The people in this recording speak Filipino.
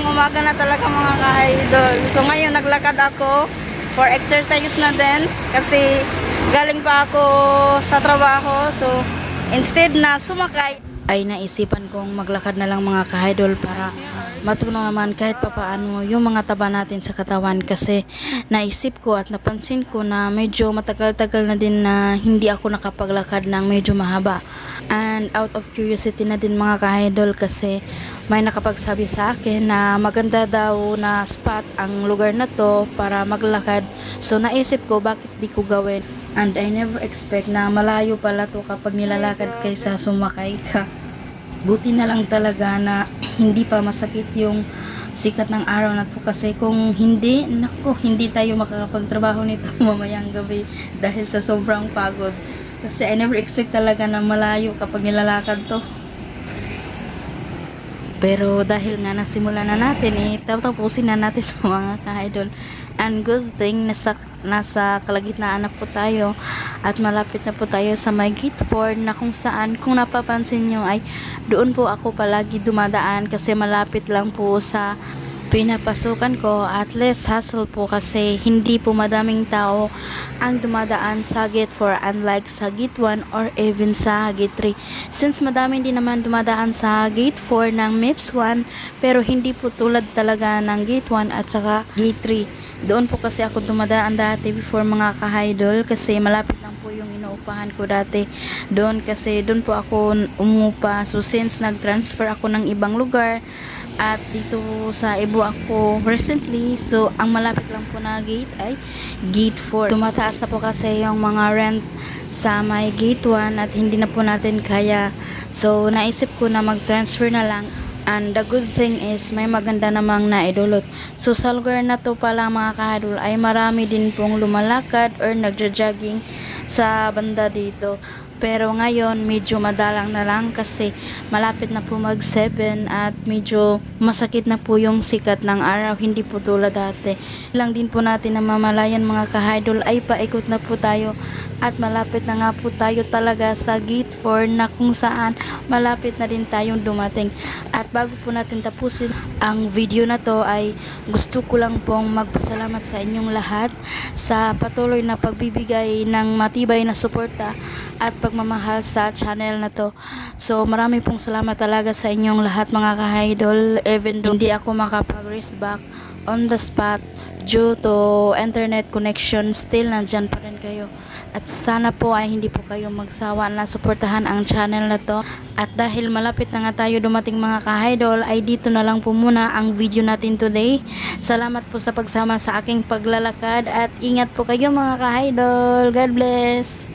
umaga na talaga mga ka-idol. So ngayon naglakad ako for exercise na din kasi galing pa ako sa trabaho. So instead na sumakay ay naisipan kong maglakad na lang mga ka-idol para matunaw naman kahit papaano yung mga taba natin sa katawan kasi naisip ko at napansin ko na medyo matagal-tagal na din na hindi ako nakapaglakad ng medyo mahaba. And out of curiosity na din mga ka-idol kasi may nakapagsabi sa akin na maganda daw na spot ang lugar na to para maglakad. So naisip ko bakit di ko gawin? And I never expect na malayo pala to kapag nilalakad kaysa sumakay ka buti na lang talaga na hindi pa masakit yung sikat ng araw na to kasi kung hindi, nako, hindi tayo makakapagtrabaho nito mamayang gabi dahil sa sobrang pagod. Kasi I never expect talaga na malayo kapag nilalakad to. Pero dahil nga nasimulan na natin, eh, tapusin na natin mga ka-idol. And good thing, nasa, nasa kalagitnaan na po tayo at malapit na po tayo sa may gate 4 na kung saan, kung napapansin nyo ay doon po ako palagi dumadaan kasi malapit lang po sa pinapasukan ko at less hassle po kasi hindi po madaming tao ang dumadaan sa gate 4 unlike sa gate 1 or even sa gate 3 since madami din naman dumadaan sa gate 4 ng MIPS 1 pero hindi po tulad talaga ng gate 1 at saka gate 3 doon po kasi ako dumadaan dati before mga ka-idol kasi malapit lang po yung inuupahan ko dati. Doon kasi doon po ako umupa. So since nag-transfer ako ng ibang lugar at dito sa Ibo ako recently so ang malapit lang po na gate ay gate 4 tumataas na po kasi yung mga rent sa may gate 1 at hindi na po natin kaya. So naisip ko na mag-transfer na lang And the good thing is, may maganda namang naidulot. So, sa lugar na to pala mga kahadol, ay marami din pong lumalakad or nagja-jogging sa banda dito. Pero ngayon, medyo madalang na lang kasi malapit na po mag 7 at medyo masakit na po yung sikat ng araw. Hindi po tulad dati. Lang din po natin na mamalayan mga kahidol ay paikot na po tayo at malapit na nga po tayo talaga sa gate 4 na kung saan malapit na din tayong dumating. At bago po natin tapusin ang video na to ay gusto ko lang pong magpasalamat sa inyong lahat sa patuloy na pagbibigay ng matibay na suporta at pagmamahal sa channel na to. So marami pong salamat talaga sa inyong lahat mga ka-idol even though hindi ako makapag-race back on the spot due to internet connection still nandyan pa rin kayo. At sana po ay hindi po kayo magsawa na suportahan ang channel na to. At dahil malapit na nga tayo dumating mga ka-idol ay dito na lang po muna ang video natin today. Salamat po sa pagsama sa aking paglalakad at ingat po kayo mga ka-idol. God bless